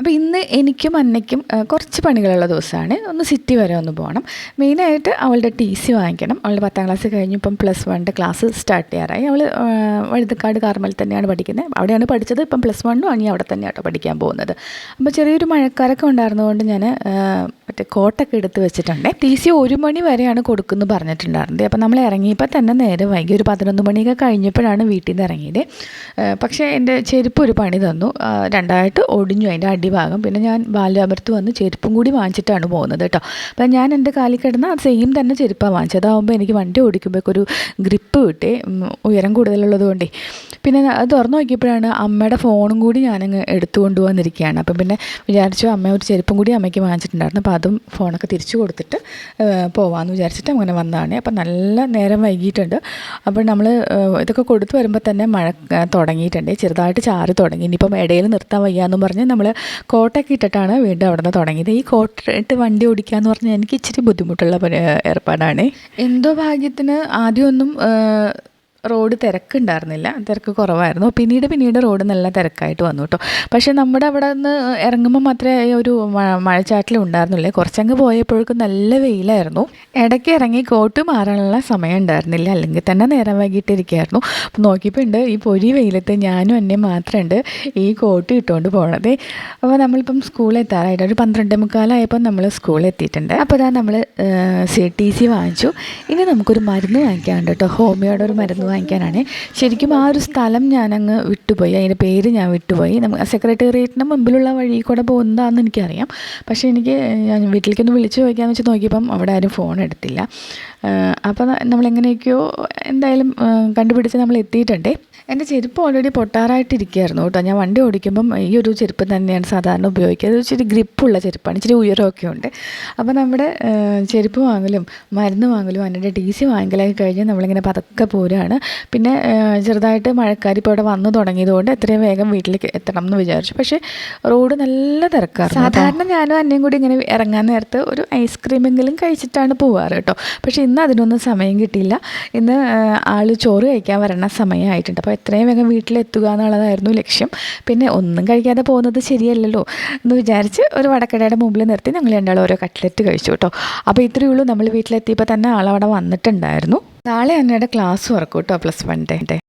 അപ്പോൾ ഇന്ന് എനിക്കും അന്നയ്ക്കും കുറച്ച് പണികളുള്ള ദിവസമാണ്. ഒന്ന് സിറ്റി വരെ ഒന്ന് പോകണം. മെയിനായിട്ട് അവളുടെ ടി സി വാങ്ങിക്കണം. അവളുടെ പത്താം ക്ലാസ് കഴിഞ്ഞ് ഇപ്പം പ്ലസ് വണ്ണിന്റെ ക്ലാസ് സ്റ്റാർട്ട് ചെയ്യാറായി. അവൾ വഴുതക്കാട് കാർമൽ തന്നെയാണ് പഠിക്കുന്നത്. അവിടെയാണ് പഠിച്ചത്. ഇപ്പം പ്ലസ് വണ്ണും ആണ് അവിടെ തന്നെ കേട്ടോ പഠിക്കാൻ പോകുന്നത്. അപ്പോൾ ചെറിയൊരു മഴക്കാരൊക്കെ ഉണ്ടായിരുന്നതുകൊണ്ട് ഞാൻ മറ്റേ കോട്ടൊക്കെ എടുത്ത് വെച്ചിട്ടുണ്ട്. ടി സി ഒരു മണി വരെയാണ് കൊടുക്കുന്നു പറഞ്ഞിട്ടുണ്ടായിരുന്നത്. അപ്പോൾ നമ്മൾ ഇറങ്ങിയപ്പോൾ തന്നെ നേരെ വൈകി ഒരു പതിനൊന്ന് മണിയൊക്കെ കഴിഞ്ഞപ്പോഴാണ് വീട്ടിൽ നിന്ന് ഇറങ്ങിയത്. പക്ഷേ എന്റെ ചെരുപ്പ് ഒരു പണി തന്നു. രണ്ടായിട്ട് ഒടിഞ്ഞു. അതിന്റെ അടിഭാഗം പിന്നെ ഞാൻ ബാലാപുരത്ത് വന്ന് ചെരുപ്പും കൂടി വാങ്ങിച്ചിട്ടാണ് പോകുന്നത് കേട്ടോ. അപ്പം ഞാൻ എന്റെ കാലിൽ കിടന്ന സെയിം തന്നെ ചെരുപ്പാണ് വാങ്ങിച്ചത്. അതാകുമ്പോൾ എനിക്ക് വണ്ടി ഓടിക്കുമ്പോഴേക്കൊരു ഗ്രിപ്പ് കിട്ടി. ഉയരം കൂടുതലുള്ളത് കൊണ്ടേ. പിന്നെ അത് തുറന്നു നോക്കിയപ്പോഴാണ് അമ്മയുടെ ഫോണും കൂടി ഞാനങ്ങ് എടുത്തു കൊണ്ടുവന്നിരിക്കുകയാണ്. അപ്പം പിന്നെ വിചാരിച്ചു അമ്മ ഒരു ചെരുപ്പും കൂടി അമ്മയ്ക്ക് വാങ്ങിച്ചിട്ടുണ്ടായിരുന്നു. അപ്പോൾ അതും ഫോണൊക്കെ തിരിച്ചു കൊടുത്തിട്ട് പോവാമെന്ന് വിചാരിച്ചിട്ട് അങ്ങനെ വന്നതാണ്. അപ്പം നല്ല നേരം വൈകിയിട്ടുണ്ട്. അപ്പോൾ നമ്മൾ ഇതൊക്കെ കൊടുത്തു വരുമ്പോൾ തന്നെ മഴ തുടങ്ങിയിട്ടുണ്ട്. ചെറുതായിട്ട് ചാറി തുടങ്ങി. ഇനിയിപ്പം ഇടയിൽ നിർത്താൻ വയ്യാന്നും പറഞ്ഞ് നമ്മൾ കോട്ടൊക്കെ ഇട്ടിട്ടാണ് വീണ്ടും അവിടെ നിന്ന് തുടങ്ങിയത്. ഈ കോട്ട ഇട്ട് വണ്ടി ഓടിക്കുക എന്ന് പറഞ്ഞാൽ എനിക്ക് ഇച്ചിരി ബുദ്ധിമുട്ടുള്ള ഏർപ്പാടാണ്. എന്തോ ഭാഗ്യത്തിന് ആദ്യമൊന്നും റോഡ് തിരക്കുണ്ടായിരുന്നില്ല. തിരക്ക് കുറവായിരുന്നു. പിന്നീട് പിന്നീട് റോഡ് നല്ല തിരക്കായിട്ട് വന്നു കേട്ടോ പക്ഷേ നമ്മുടെ അവിടെ നിന്ന് ഇറങ്ങുമ്പോൾ മാത്രമേ ഒരു മഴച്ചാട്ടിൽ ഉണ്ടായിരുന്നുള്ളേ. കുറച്ചങ്ങ് പോയപ്പോഴേക്കും നല്ല വെയിലായിരുന്നു. ഇടയ്ക്ക് ഇറങ്ങി കോട്ട് മാറാനുള്ള സമയം ഉണ്ടായിരുന്നില്ല. അല്ലെങ്കിൽ തന്നെ നേരം വൈകിട്ടിരിക്കുകയായിരുന്നു. അപ്പോൾ നോക്കിയപ്പോൾ ഉണ്ട് ഈ പൊരി വെയിലത്ത് ഞാനും എന്നെ മാത്രമുണ്ട് ഈ കോട്ട് ഇട്ടുകൊണ്ട് പോണത്. അപ്പോൾ നമ്മളിപ്പം സ്കൂളിൽ എത്താറായിട്ട് ഒരു പന്ത്രണ്ട് മുക്കാലായപ്പോൾ നമ്മൾ സ്കൂളിൽ എത്തിയിട്ടുണ്ട്. അപ്പോൾ അതാ നമ്മൾ സി ടി സി വാങ്ങിച്ചു. ഇനി നമുക്കൊരു മരുന്ന് വാങ്ങിക്കാനുണ്ട് കേട്ടോ ഹോമിയോയുടെ ഒരു മരുന്ന് വാങ്ങിക്കാനാണ്. ശരിക്കും ആ ഒരു സ്ഥലം ഞാനങ്ങ് വിട്ടുപോയി. അതിന്റെ പേര് ഞാൻ വിട്ടുപോയി. നമുക്ക് സെക്രട്ടേറിയറ്റിന് മുമ്പിലുള്ള വഴി കൂടെ പോകുന്നതാണെന്ന് എനിക്കറിയാം. പക്ഷേ എനിക്ക് ഞാൻ വീട്ടിലേക്കൊന്ന് വിളിച്ച് ചോദിക്കാമെന്ന് വെച്ച് നോക്കിയപ്പം അവിടെ ആരും ഫോൺ എടുത്തില്ല. അപ്പോൾ നമ്മളെങ്ങനെയൊക്കെയോ എന്തായാലും കണ്ടുപിടിച്ച് നമ്മൾ എത്തിയിട്ടുണ്ട്. എന്റെ ചെരുപ്പ് ഓൾറെഡി പൊട്ടാറായിട്ടിരിക്കുകയായിരുന്നു കേട്ടോ. ഞാൻ വണ്ടി ഓടിക്കുമ്പം ഈ ഒരു ചെരുപ്പ് തന്നെയാണ് സാധാരണ ഉപയോഗിക്കുക ഇച്ചിരി ഗ്രിപ്പുള്ള ചെരുപ്പാണ്. ഇച്ചിരി ഉയരമൊക്കെ ഉണ്ട്. അപ്പോൾ നമ്മുടെ ചെരുപ്പ് വാങ്ങലും മരുന്ന് വാങ്ങലും അതിന്റെ ടി സി വാങ്ങലൊക്കെ കഴിഞ്ഞ് നമ്മളിങ്ങനെ പതുക്കെ പോരുകയാണ് പിന്നെ ചെറുതായിട്ട് മഴക്കാർ ഇപ്പോൾ ഇവിടെ വന്നു തുടങ്ങിയതുകൊണ്ട് എത്രയും വേഗം വീട്ടിലേക്ക് എത്തണം എന്ന് വിചാരിച്ചു. പക്ഷേ റോഡ് നല്ല തിരക്കാറ് സാധാരണ ഞാനും അന്നയും കൂടി ഇങ്ങനെ ഇറങ്ങാൻ നേരത്ത് ഒരു ഐസ്ക്രീമെങ്കിലും കഴിച്ചിട്ടാണ് പോവാറ് കേട്ടോ. പക്ഷേ ഇന്ന് അതിനൊന്നും സമയം കിട്ടിയില്ല. ഇന്ന് ആൾ ചോറ് കഴിക്കാൻ വരണ സമയമായിട്ടുണ്ട്. അപ്പോൾ എത്രയും വേഗം വീട്ടിലെത്തുക എന്നുള്ളതായിരുന്നു ലക്ഷ്യം. പിന്നെ ഒന്നും കഴിക്കാതെ പോകുന്നത് ശരിയല്ലല്ലോ എന്ന് വിചാരിച്ച് ഒരു വടക്കടയുടെ മുമ്പിൽ നിർത്തി ഞങ്ങൾ രണ്ടാളും ഓരോ കട്ട്ലറ്റ് കഴിച്ചു കേട്ടോ. അപ്പോൾ ഇത്രയേ ഉള്ളൂ. നമ്മൾ വീട്ടിലെത്തിയപ്പോൾ തന്നെ ആളവിടെ വന്നിട്ടുണ്ടായിരുന്നു. നാളെ അന്നയുടെ ക്ലാസ് വർക്ക് കേട്ടോ പ്ലസ് വണ്ണിന്റെ